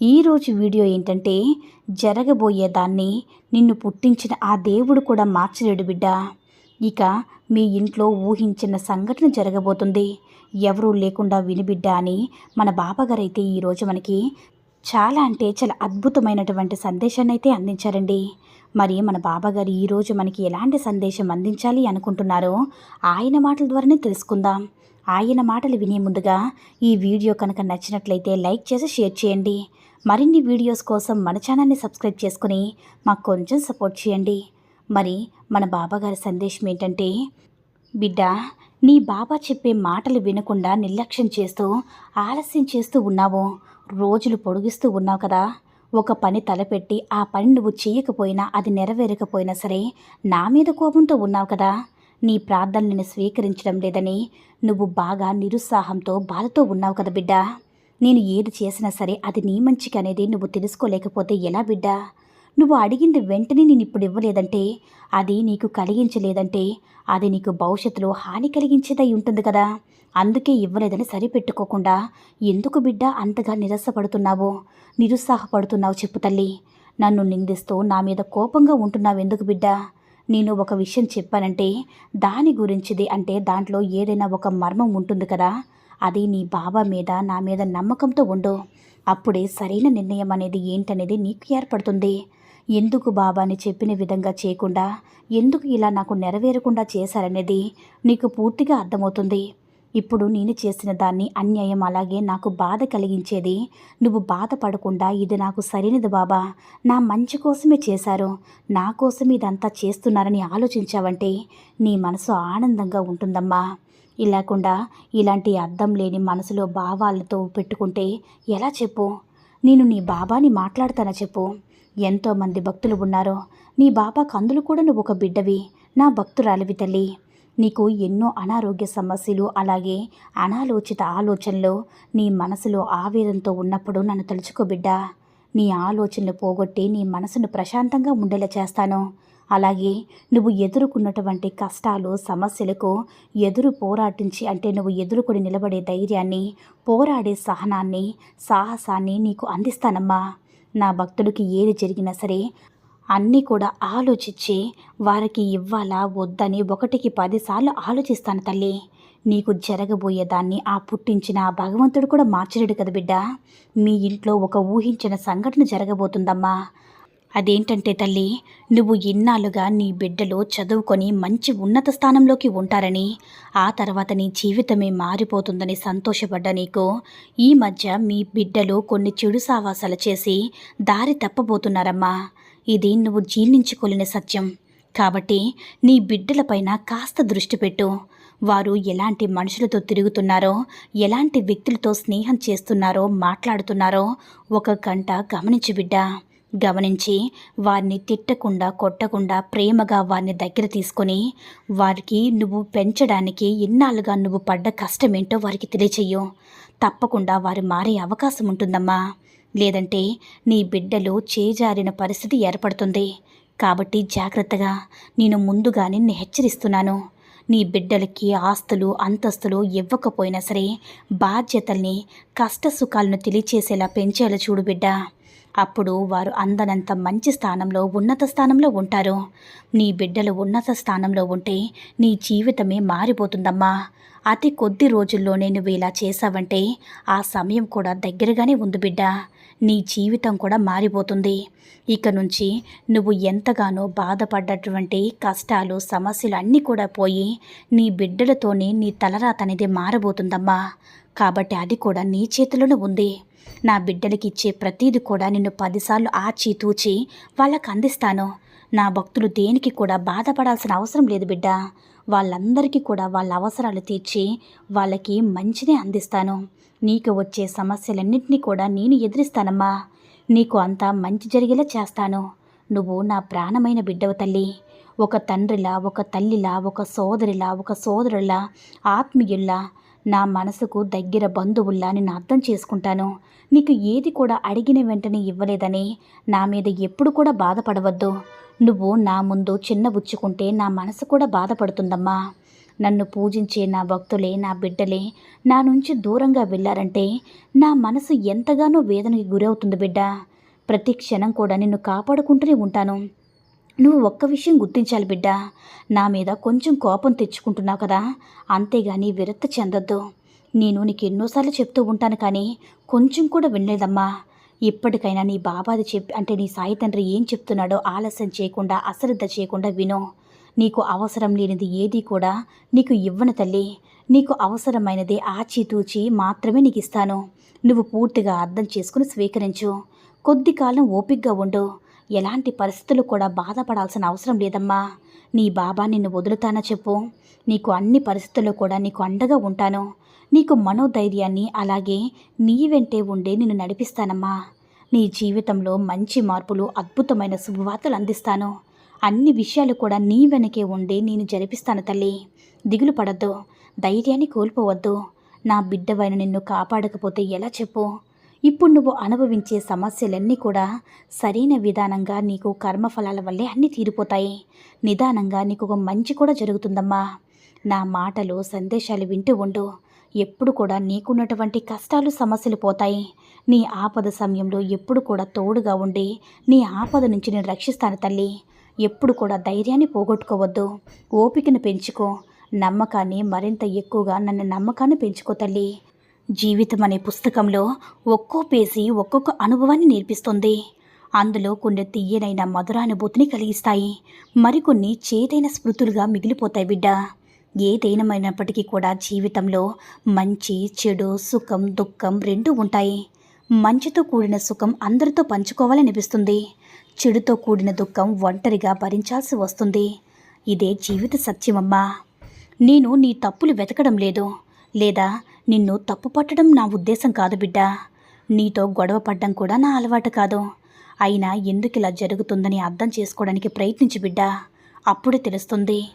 ఈరోజు వీడియో ఏంటంటే జరగబోయేదాన్ని నిన్ను పుట్టించిన ఆ దేవుడు కూడా మార్చలేడు బిడ్డ. ఇక మీ ఇంట్లో ఊహించిన సంఘటన జరగబోతుంది. ఎవరూ లేకుండా వినిబిడ్డ అని మన బాబాగారైతే ఈరోజు మనకి చాలా అంటే చాలా అద్భుతమైనటువంటి సందేశాన్ని అయితే అందించారండి. మరి మన బాబాగారు ఈరోజు మనకి ఎలాంటి సందేశం అందించాలి అనుకుంటున్నారో ఆయన మాటల ద్వారానే తెలుసుకుందాం. ఆయన మాటలు వినే ముందుగా ఈ వీడియో కనుక నచ్చినట్లయితే లైక్ చేసి షేర్ చేయండి. మరిన్ని వీడియోస్ కోసం మన ఛానల్ని సబ్స్క్రైబ్ చేసుకుని మాకు కొంచెం సపోర్ట్ చేయండి. మరి మన బాబాగారి సందేశం ఏంటంటే బిడ్డ నీ బాబా చెప్పే మాటలు వినకుండా నిర్లక్ష్యం చేస్తూ ఆలస్యం చేస్తూ ఉన్నావు. రోజులు పొడిగిస్తూ ఉన్నావు కదా. ఒక పని తలపెట్టి ఆ పని నువ్వు చేయకపోయినా అది నెరవేరకపోయినా సరే నా మీద కోపంతో ఉన్నావు కదా. నీ ప్రార్థనలను స్వీకరించడం లేదని నువ్వు బాగా నిరుత్సాహంతో బాధతో ఉన్నావు కదా బిడ్డ. నేను ఏది చేసినా సరే అది నీ మంచికి అనేది నువ్వు తెలుసుకోలేకపోతే ఎలా బిడ్డా? నువ్వు అడిగింది వెంటనే నేను ఇప్పుడు ఇవ్వలేదంటే అది నీకు కలిగించలేదంటే అది నీకు భవిష్యత్తులో హాని కలిగించేదై ఉంటుంది కదా. అందుకే ఇవ్వలేదని సరిపెట్టుకోకుండా ఎందుకు బిడ్డ అంతగా నిరసపడుతున్నావు నిరుత్సాహపడుతున్నావు చెప్పు తల్లి. నన్ను నిందిస్తూ నా మీద కోపంగా ఉంటున్నావు ఎందుకు బిడ్డ? నేను ఒక విషయం చెప్పానంటే దాని గురించిది అంటే దాంట్లో ఏదైనా ఒక మర్మం ఉంటుంది కదా అది నీ బాబా మీద నా మీద నమ్మకంతో ఉండు. అప్పుడే సరైన నిర్ణయం అనేది ఏంటనేది నీకు ఏర్పడుతుంది. ఎందుకు బాబాని చెప్పిన విధంగా చేయకుండా ఎందుకు ఇలా నాకు నెరవేరకుండా చేశారనేది నీకు పూర్తిగా అర్థమవుతుంది. ఇప్పుడు నేను చేసిన దాన్ని అన్యాయం అలాగే నాకు బాధ కలిగించేది. నువ్వు బాధపడకుండా ఇది నాకు సరైనది బాబా. నా మంచి కోసమే చేశారు. నా కోసం ఇదంతా చేస్తున్నారని ఆలోచించావంటే నీ మనసు ఆనందంగా ఉంటుందమ్మా. ఇలాకుండా ఇలాంటి అర్థం లేని మనసులో భావాలతో పెట్టుకుంటే ఎలా చెప్పు? నేను నీ బాబాని మాట్లాడతానా చెప్పు? ఎంతోమంది భక్తులు ఉన్నారో. నీ బాబా కందులు కూడా నువ్వు ఒక బిడ్డవి. నా భక్తురాలివి తల్లి. నీకు ఎన్నో అనారోగ్య సమస్యలు అలాగే అనాలోచిత ఆలోచనలు నీ మనసులో ఆవేదంతో ఉన్నప్పుడు నన్ను తలుచుకో బిడ్డా. నీ ఆలోచనలు పోగొట్టి నీ మనసును ప్రశాంతంగా ఉండేలా చేస్తాను. అలాగే నువ్వు ఎదుర్కొన్నటువంటి కష్టాలు సమస్యలకు ఎదురు పోరాటించి అంటే నువ్వు ఎదుర్కొని నిలబడే ధైర్యాన్ని పోరాడే సహనాన్ని సాహసాన్ని నీకు అందిస్తానమ్మా. నా భక్తుడికి ఏది జరిగినా సరే అన్నీ కూడా ఆలోచించి వారికి ఇవ్వాలా వద్దని ఒకటికి పదిసార్లు ఆలోచిస్తాను తల్లి. నీకు జరగబోయేదాన్ని ఆ పుట్టించిన ఆ భగవంతుడు కూడా మార్చలేడు కదా బిడ్డ. మీ ఇంట్లో ఒక ఊహించిన సంఘటన జరగబోతుందమ్మా. అదేంటంటే తల్లి నువ్వు ఇన్నాళ్ళుగా నీ బిడ్డలు చదువుకొని మంచి ఉన్నత స్థానంలోకి ఉంటారని ఆ తర్వాత నీ జీవితమే మారిపోతుందని సంతోషపడ్డ నీకు. ఈ మధ్య మీ బిడ్డలు కొన్ని చెడు సావాసాలు చేసి దారి తప్పబోతున్నారమ్మా. ఇది నువ్వు జీర్ణించుకోలేని సత్యం. కాబట్టి నీ బిడ్డలపైన కాస్త దృష్టి పెట్టు. వారు ఎలాంటి మనుషులతో తిరుగుతున్నారో ఎలాంటి వ్యక్తులతో స్నేహం చేస్తున్నారో మాట్లాడుతున్నారో ఒక గంట గమనించు బిడ్డ. గమనించి వారిని తిట్టకుండా కొట్టకుండా ప్రేమగా వారిని దగ్గర తీసుకొని వారికి నువ్వు పెంచడానికి ఇన్నాళ్ళుగా నువ్వు పడ్డ కష్టమేంటో వారికి తెలియచేయు తప్పకుండా వారు మారే అవకాశం ఉంటుందమ్మా. లేదంటే నీ బిడ్డలు చేజారిన పరిస్థితి ఏర్పడుతుంది. కాబట్టి జాగ్రత్తగా నేను ముందుగా నిన్ను హెచ్చరిస్తున్నాను. నీ బిడ్డలకి ఆస్తులు అంతస్తులు ఇవ్వకపోయినా సరే బాధ్యతల్ని కష్ట సుఖాలను తెలియచేసేలా పెంచేలా చూడు బిడ్డ. అప్పుడు వారు అందనంత మంచి స్థానంలో ఉన్నత స్థానంలో ఉంటారు. నీ బిడ్డలు ఉన్నత స్థానంలో ఉంటే నీ జీవితమే మారిపోతుందమ్మా. అతి కొద్ది రోజుల్లోనే నువ్వు ఇలా చేశావంటే ఆ సమయం కూడా దగ్గరగానే ఉంది బిడ్డ. నీ జీవితం కూడా మారిపోతుంది. ఇక నుంచి నువ్వు ఎంతగానో బాధపడ్డటువంటి కష్టాలు సమస్యలు అన్నీ కూడా పోయి నీ బిడ్డలతోనే నీ తలరాత అనేది మారబోతుందమ్మా. కాబట్టి అది కూడా నీ చేతిలోనే ఉంది. నా బిడ్డలకి ఇచ్చే ప్రతీది కూడా నిన్ను పదిసార్లు ఆచి తూచి వాళ్ళకు అందిస్తాను. నా భక్తులు దేనికి కూడా బాధపడాల్సిన అవసరం లేదు బిడ్డ. వాళ్ళందరికీ కూడా వాళ్ళ అవసరాలు తీర్చి వాళ్ళకి మంచినే అందిస్తాను. నీకు వచ్చే సమస్యలన్నింటినీ కూడా నేను ఎదిరిస్తానమ్మా. నీకు అంతా మంచి జరిగేలా చేస్తాను. నువ్వు నా ప్రాణమైన బిడ్డవు తల్లి. ఒక తండ్రిలా ఒక తల్లిలా ఒక సోదరిలా ఒక సోదరులా ఆత్మీయుల్లా నా మనసుకు దగ్గర బంధువుల్లా నేను అర్థం చేసుకుంటాను. నీకు ఏది కూడా అడిగిన వెంటనే ఇవ్వలేదని నా మీద ఎప్పుడు కూడా బాధపడవద్దు. నువ్వు నా ముందు చిన్నబుచ్చుకుంటే నా మనసు కూడా బాధపడుతుందమ్మా. నన్ను పూజించే నా భక్తులే నా బిడ్డలే నా నుంచి దూరంగా వెళ్ళారంటే నా మనసు ఎంతగానో వేదనకి గురవుతుంది బిడ్డ. ప్రతి క్షణం కూడా నిన్ను కాపాడుకుంటూనే ఉంటాను. నువ్వు ఒక్క విషయం గుర్తించాలి బిడ్డ. నా మీద కొంచెం కోపం తెచ్చుకుంటున్నావు కదా అంతేగాని విరక్తి చెందొద్దు. నేను నీకు ఎన్నోసార్లు చెప్తూ ఉంటాను కానీ కొంచెం కూడా వినలేదమ్మా. ఇప్పటికైనా నీ బాబాది చెప్పి అంటే నీ సాయి తండ్రి ఏం చెప్తున్నాడో ఆలస్యం చేయకుండా అశ్రద్ధ చేయకుండా విను. నీకు అవసరం లేనిది ఏది కూడా నీకు ఇవ్వను తల్లి. నీకు అవసరమైనది ఆచితూచి మాత్రమే నీకు ఇస్తాను. నువ్వు పూర్తిగా అర్థం చేసుకుని స్వీకరించు. కొద్ది కాలం ఓపిగ్గా ఉండు. ఎలాంటి పరిస్థితులు కూడా బాధపడాల్సిన అవసరం లేదమ్మా. నీ బాబా నిన్ను వదులుతానా చెప్పు. నీకు అన్ని పరిస్థితుల్లో కూడా నీకు అండగా ఉంటాను. నీకు మనోధైర్యాన్ని అలాగే నీ వెంటే ఉండే నిన్ను నడిపిస్తానమ్మా. నీ జీవితంలో మంచి మార్పులు అద్భుతమైన శుభవార్తలు అందిస్తాను. అన్ని విషయాలు కూడా నీ వెనకే ఉండి నేను జరిపిస్తాను తల్లి. దిగులు పడద్దు ధైర్యాన్ని కోల్పోవద్దు. నా బిడ్డవైన నిన్ను కాపాడకపోతే ఎలా చెప్పు? ఇప్పుడు నువ్వు అనుభవించే సమస్యలన్నీ కూడా సరైన విధానంగా నీకు కర్మఫలాల వల్లే అన్నీ తీరిపోతాయి. నిదానంగా నీకు ఒక మంచి కూడా జరుగుతుందమ్మా. నా మాటలు సందేశాలు వింటూ ఉండు. ఎప్పుడు కూడా నీకున్నటువంటి కష్టాలు సమస్యలు పోతాయి. నీ ఆపద సమయంలో ఎప్పుడు కూడా తోడుగా ఉండి నీ ఆపద నుంచి నేను రక్షిస్తాను తల్లి. ఎప్పుడు కూడా ధైర్యాన్ని పోగొట్టుకోవద్దు. ఓపికను పెంచుకో. నమ్మకాన్ని మరింత ఎక్కువగా నన్ను నమ్మకాన్ని పెంచుకో తల్లి. జీవితం అనే పుస్తకంలో ఒక్కో పేజీ ఒక్కొక్క అనుభవాన్ని నేర్పిస్తుంది. అందులో కొన్ని తీయనైన మధురానుభూతిని కలిగిస్తాయి. మరికొన్ని చేదైన స్మృతులుగా మిగిలిపోతాయి బిడ్డ. ఏదైనమైనప్పటికీ కూడా జీవితంలో మంచి చెడు సుఖం దుఃఖం రెండూ ఉంటాయి. మంచితో కూడిన సుఖం అందరితో పంచుకోవాలనిపిస్తుంది చెడుతో కూడిన దుఃఖం ఒంటరిగా భరించాల్సి వస్తుంది. ఇదే జీవిత సత్యమమ్మా. నేను నీ తప్పులు వెతకడం లేదు. లేదా నిన్ను తప్పు పట్టడం నా ఉద్దేశం కాదు బిడ్డ. నీతో గొడవ పడ్డం కూడా నా అలవాటు కాదు. అయినా ఎందుకు ఇలా జరుగుతుందని అర్థం చేసుకోవడానికి ప్రయత్నించి బిడ్డ. అప్పుడే తెలుస్తుంది.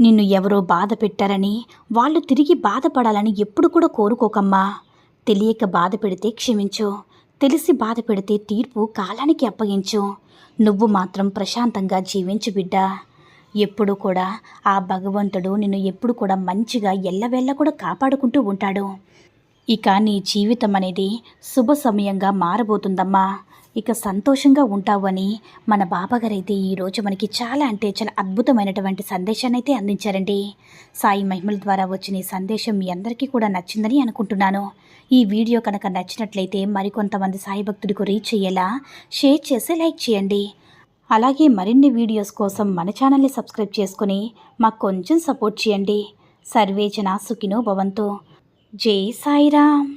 నిన్ను ఎవరో బాధ పెట్టారని వాళ్ళు తిరిగి బాధపడాలని ఎప్పుడు కూడా కోరుకోకమ్మా. తెలియక బాధ పెడితే క్షమించు. తెలిసి బాధ పెడితే తీర్పు కాలానికి అప్పగించు. నువ్వు మాత్రం ప్రశాంతంగా జీవించు బిడ్డ. ఎప్పుడు కూడా ఆ భగవంతుడు నిన్ను ఎప్పుడు కూడా మంచిగా ఎల్లవేళ్ళ కూడా కాపాడుకుంటూ ఉంటాడు. ఇక నీ జీవితం అనేది శుభ సమయంగా మారబోతుందమ్మా. ఇక సంతోషంగా ఉంటావు అని మన బాబాగారైతే ఈరోజు మనకి చాలా అంటే చాలా అద్భుతమైనటువంటి సందేశాన్ని అయితే అందించారండి. సాయి మహిమల ద్వారా వచ్చిన ఈ సందేశం మీ అందరికీ కూడా నచ్చిందని అనుకుంటున్నాను. ఈ వీడియో కనుక నచ్చినట్లయితే మరికొంతమంది సాయి భక్తుడికి రీచ్ అయ్యేలా షేర్ చేసి లైక్ చేయండి. అలాగే మరిన్ని వీడియోస్ కోసం మన ఛానల్ని సబ్స్క్రైబ్ చేసుకుని మాకు కొంచెం సపోర్ట్ చేయండి. సర్వేజన సుఖినో భవంతు. జై సాయిరామ్.